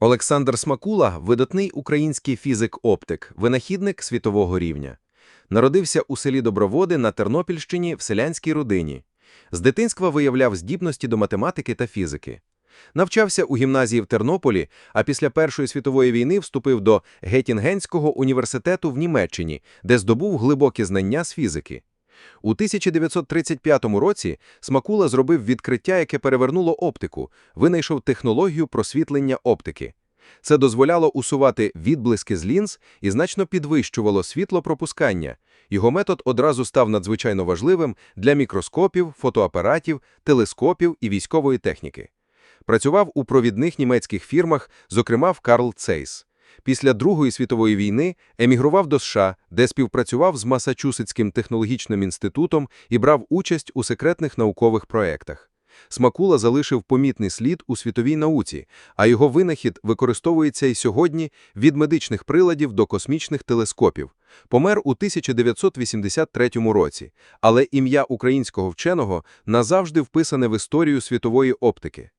Олександр Смакула – видатний український фізик-оптик, винахідник світового рівня. Народився у селі Доброводи на Тернопільщині в селянській родині. З дитинства виявляв здібності до математики та фізики. Навчався у гімназії в Тернополі, а після Першої світової війни вступив до Геттінгенського університету в Німеччині, де здобув глибокі знання з фізики. У 1935 році Смакула зробив відкриття, яке перевернуло оптику, винайшов технологію просвітлення оптики. Це дозволяло усувати відблиски з лінз і значно підвищувало світлопропускання. Його метод одразу став надзвичайно важливим для мікроскопів, фотоапаратів, телескопів і військової техніки. Працював у провідних німецьких фірмах, зокрема в Карл Цейс. Після Другої світової війни емігрував до США, де співпрацював з Масачусетським технологічним інститутом і брав участь у секретних наукових проєктах. Смакула залишив помітний слід у світовій науці, а його винахід використовується і сьогодні від медичних приладів до космічних телескопів. Помер у 1983 році, але ім'я українського вченого назавжди вписане в історію світової оптики.